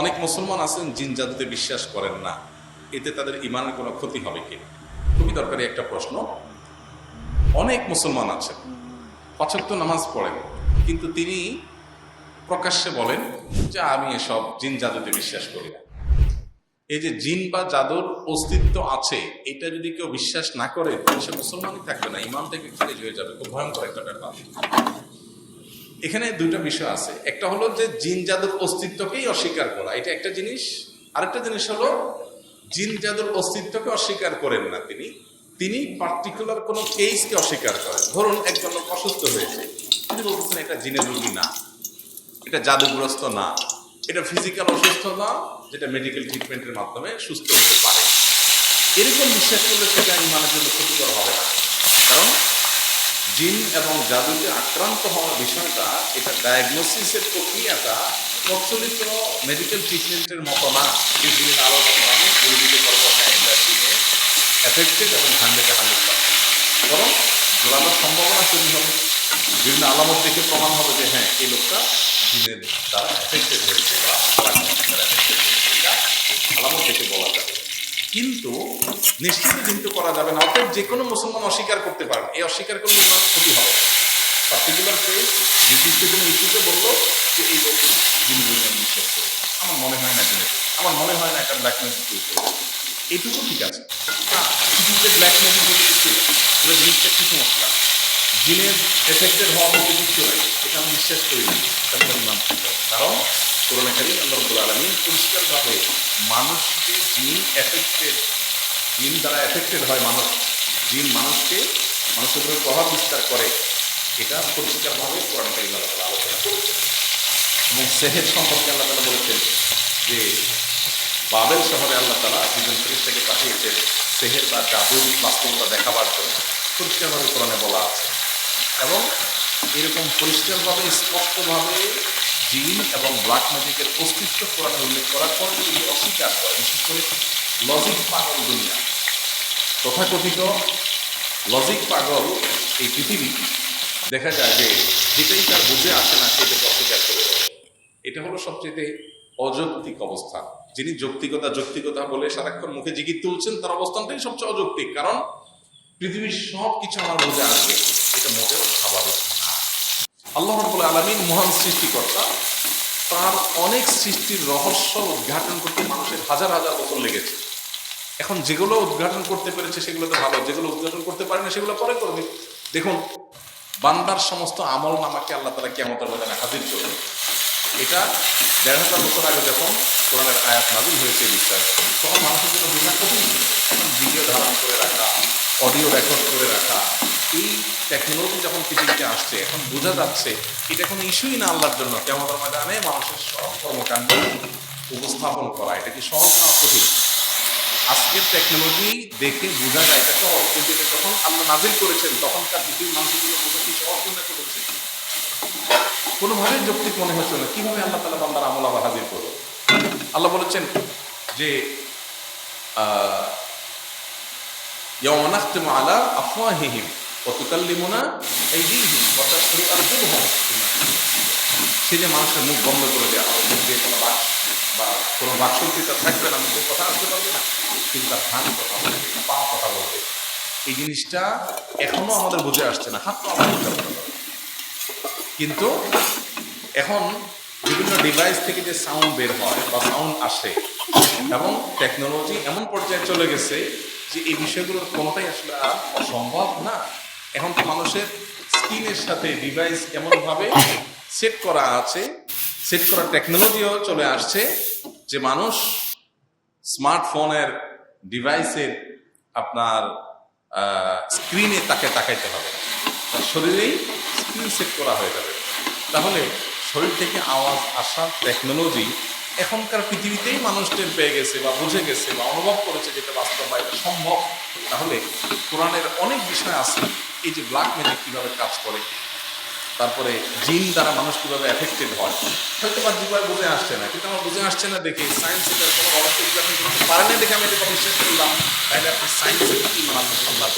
অনেক মুসলমান আছেন, জিন জাদুতে বিশ্বাস করেন না। এতে তাদের ইমানের কোনো ক্ষতি হবে কি? খুবই দরকারি একটা প্রশ্ন। অনেক মুসলমান আছেন, পাঁচক্ত নামাজ পড়েন, কিন্তু তিনি প্রকাশ্যে বলেন যে আমি এসব জিন জাদুতে বিশ্বাস করি না। এই যে জিন বা জাদুর অস্তিত্ব আছে, এটা যদি কেউ বিশ্বাস না করে সে মুসলমানই থাকবে না ইমান থেকে খারিজ হয়ে যাবে। খুব ভয়ঙ্কর একটা ব্যাপার। এখানে দুইটা বিষয় আছে। একটা হলো যে জিন জাদুর অস্তিত্বকেই অস্বীকার করা। এটা একটা জিনিস। আরেকটা জিনিস হলো জিন জাদুর অস্তিত্বকে অস্বীকার করেন না তিনি। তিনি পার্টিকুলার কোনো কেসকে অস্বীকার করেন। ধরুন, একজন লোক অসুস্থ হয়েছে। তিনি বলতেছেন, এটা জিনের রোগী না। এটা জাদুগ্রস্ত না। এটা ফিজিক্যাল অসুস্থতা যেটা মেডিকেল ট্রিটমেন্টের মাধ্যমে সুস্থ হতে পারে এরকম বিশ্বাস করলে সেটা ইমানের জন্য ক্ষতিকর হবে না। কারণ জিন এবং জাদুতে আক্রান্ত হওয়ার বিষয়টা, এটা ডায়াগনোসিসের প্রক্রিয়াটা প্রচলিত মেডিকেল ট্রিটমেন্টের মতো না। এটা জিনে এফেক্টেড এবং হান্ড্রেডে হান্ড্রেড বরং জোরানোর সম্ভাবনা তৈরি হবে। বিভিন্ন আলামত দেখে প্রমাণ হবে যে হ্যাঁ এই লোকটা জিনের দ্বারা এফেক্টেড হয়েছে বা আলামত দেখে বলা যাবে। কিন্তু নিশ্চিত কিন্তু করা যাবে না। অর্থাৎ যে কোনো মুসলমান অস্বীকার করতে পারেন এই অস্বীকার করলে ইমান ক্ষতি হবে। পার্টিকুলার কেস নির্দিষ্ট কোনো ইস্যুতে বলল যে এই লোক যিনি বললেন বিশ্বাস করে আমার মনে হয় না জিনে আমার মনে হয় না একটা ব্ল্যাক ম্যাজিক করবে। এইটুকু ঠিক আছে। পৃথিবীতে ব্ল্যাক ম্যাজিক বলতে কিছু পুরো জিনিসটা কি সমস্যা? জিনের এফেক্টেড হওয়া বলতে কিছু নাই এটা আমি বিশ্বাস করি না। তাহলে ইমান কারণ করোনা কালীন আল্লাহ রব্বুল আলমিন পরিষ্কারভাবে মানুষকে জিন এফেক্টেড জিন দ্বারা এফেক্টেড হয় মানুষ। জিন মানুষকে মানুষের উপরে প্রভাব বিস্তার করে। এটা পরিষ্কারভাবে কোরআন কালীন আল্লাহ তালা আলোচনা করেছেন। এবং সেহের সম্পর্কে আল্লাহ তালা বলেছেন যে, বাবেল শহরে আল্লাহ তালা দুজন ফেরিস্তাকে পাঠিয়েছেন সেহের বা জাদুর বাস্তবতা দেখাবার জন্য। পরিষ্কারভাবে কোরআনে বলা আছে। এবং এরকম পরিষ্কারভাবে, স্পষ্টভাবে জিন এবং ব্ল্যাক ম্যাজিকের অস্তিত্ব কোরআনে উল্লেখ করার পর যদি অস্বীকার করে, বিশেষ করে লজিক পাগল দুনিয়া। তথাকথিত লজিক পাগল এই পৃথিবী দেখা যায় যে যেটাই তার বুঝে আসে না সেটাকে অস্বীকার করে। এটা হলো সবচেয়ে অযৌক্তিক অবস্থান। যিনি যৌক্তিকতা যৌক্তিকতা বলে সারাক্ষণ মুখে জিগির তুলছেন, তার অবস্থানটাই সবচেয়ে অযৌক্তিক। কারণ পৃথিবীর সব কিছু আমার বুঝে আসবে, এটা মোটেও স্বাভাবিক আল্লাহ রব্বুল আলমিন মহান সৃষ্টিকর্তা, তার অনেক সৃষ্টির রহস্য উদ্ঘাটন করতে মানুষের হাজার হাজার বছর লেগেছে। এখন যেগুলো উদ্ঘাটন করতে পেরেছে সেগুলো তো ভালো, যেগুলো উদ্ঘাটন করতে পারে না সেগুলো পরে করবে। দেখুন, বান্দার সমস্ত আমল নামাকে আল্লাহ তালা কেমন হাজির করবে এটা দেড় হাজার বছর আগে যখন কোরআনের আয়াত নাজিল হয়েছে বিশ্বাস তখন মানুষের জন্য বোঝা কঠিন। ভিডিও ধারণ করে রাখা অডিও রেকর্ড করে রাখা, এই টেকনোলজি যখন পৃথিবীতে আসছে, এখন বোঝা যাচ্ছে এটা কোনো ইস্যুই না আল্লাহর জন্য। কেমন ময়দানে মানুষের সব কর্মকাণ্ড উপস্থাপন করা, এটা কি সহজ না কঠিন? আজকের টেকনোলজি দেখে বোঝা যায় এটা সহজ, কিন্তু এটা যখন আল্লাহ নাজিল করেছেন, তখনকার পৃথিবীর মানুষের জন্য বোঝা কি কোনোভাবেই যৌক্তিক মনে হচ্ছে না। কীভাবে আল্লাহ তালা বান্দার আমল আবার হাজির করল আল্লাহ বলেছেন যে আলা আফওয়াহিহিম সে যে মানুষের মুখ বন্ধ করে দেওয়া হয়, মুখ দিয়ে কোনো বাক্স বা কোনো তার থাকবে না, মুখে কথা আসতে পারবে না, কিন্তু তার কথা বলবে পা কথা বলবে। এই জিনিসটা এখনও আমাদের বুঝে আসছে না, হাত তো কিন্তু এখন বিভিন্ন ডিভাইস থেকে যে সাউন্ড বের হয় বা সাউন্ড আসে, এবং টেকনোলজি এমন পর্যায়ে চলে গেছে যে এই বিষয়গুলোর কোনোটাই আসলে আর না। এখন তো মানুষের স্ক্রিনের সাথে ডিভাইস এমনভাবে সেট করা আছে সেট করা টেকনোলজিও চলে আসছে যে মানুষ স্মার্টফোনের ডিভাইসের আপনার স্ক্রিনে তাকে তাকাইতে হবে। তার শরীরেই স্ক্রিন সেট করা হয়ে যাবে? তাহলে শরীর থেকে আওয়াজ আসার টেকনোলজি এখনকার পৃথিবীতেই মানুষ টের পেয়ে গেছে বা বুঝে গেছে বা অনুভব করেছে যেটা বাস্তবায়িত সম্ভব। তাহলে কোরআনের অনেক বিষয় আছে, এই যে ব্ল্যাক ম্যাজিক কীভাবে কাজ করে, তারপরে জিন দ্বারা মানুষ কীভাবে এফেক্টেড হয়, হয়তো বা যেভাবে বুঝে আসছে না, কিন্তু আমার বুঝে আসছে না দেখে সায়েন্স এটার কোনো অবস্থা করতে পারে না দেখে আমি এটা বিশ্বাস করলাম। তাহলে আপনি সায়েন্সের কি মান আল্লাহ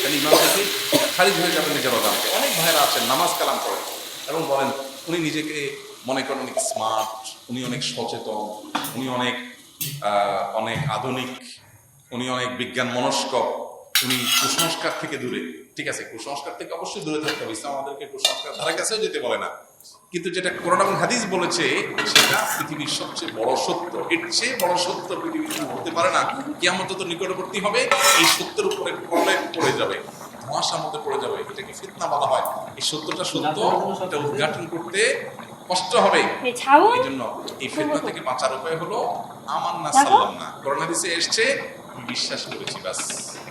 তাহলে ইমাম সাহেব খারিজ হয়ে যাবেন নিজের অজান্তে অনেক ভাইরা আছেন, নামাজ কালাম করেন। এবং বলেন, উনি নিজেকে মনে করেন অনেক স্মার্ট উনি অনেক সচেতন, উনি অনেক অনেক আধুনিক, উনি অনেক বিজ্ঞান মনস্ক, উনি কুসংস্কার থেকে দূরে। ঠিক আছে, কুসংস্কার থেকে অবশ্যই দূরে থাকতে হবে। ইসলাম আমাদেরকে কুসংস্কার ধারা কাছেও যেতে বলে না। কিন্তু যেটা কোরআন এবং হাদিস বলেছে সেটা পৃথিবীর সবচেয়ে বড় সত্য। এর চেয়ে বড় সত্য পৃথিবীতে হতে পারে না। কিয়ামত তো নিকটবর্তী হবে এই সত্যের উপরে প্রলয় পড়ে যাবে। ধোঁয়াশার মধ্যে পড়ে যাবে। এটাকে ফিতনা বলা হয়। এই সত্যটা সত্য এটা উদ্ঘাটন করতে কষ্ট হবে। এই জন্য এই ফিতনা থেকে বাঁচার উপায় হলো আমার না সাল্লাম না করোনা হাদিসে এসছে আমি বিশ্বাস করেছি বাস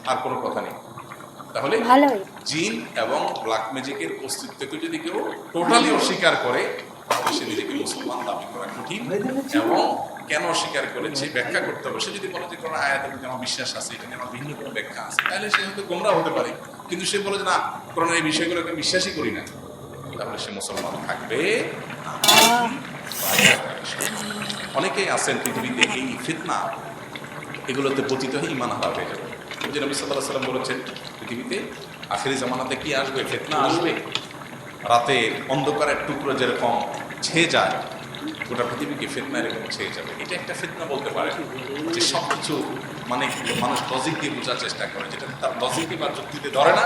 আর কোনো কথা নেই। তাহলে জিন এবং ব্ল্যাক ম্যাজিকের অস্তিত্বকে যদি কেউ টোটালি অস্বীকার করে তাহলে সে নিজেকে মুসলমান দাবি করা কঠিন এবং কেন অস্বীকার করে করেছে ব্যাখ্যা করতে হবে সে যদি বলে যে কোনো আয়াতের প্রতি আমার বিশ্বাস আছে এটা নিয়ে আমার ভিন্ন কোনো ব্যাখ্যা আছে তাহলে সে হয়তো গোমরা হতে পারে। কিন্তু সে বলে যে না করোনা এই বিষয়গুলোকে বিশ্বাসই করি না তাহলে সে মুসলমান থাকবে অনেকেই আছেন পৃথিবীতে এই ফিতনা এগুলোতে পতিত হয়ে ইমান হারা হয়ে যাবে। যে নবী সাল্লাহ সাল্লাম বলেছেন পৃথিবীতে? আখেরি জামানাতে কি আসবে? ফেতনা আসবে? রাতে অন্ধকারের টুকরো যেরকম ছেয়ে যায়, গোটা পৃথিবীকে ফেতনা এরকম ছেয়ে যাবে। এটা একটা ফেতনা বলতে পারে। যে সব কিছু মানে মানুষ লজিক দিয়ে বোঝার চেষ্টা করে, যেটা তার লজিক বা যুক্তিতে ধরে না।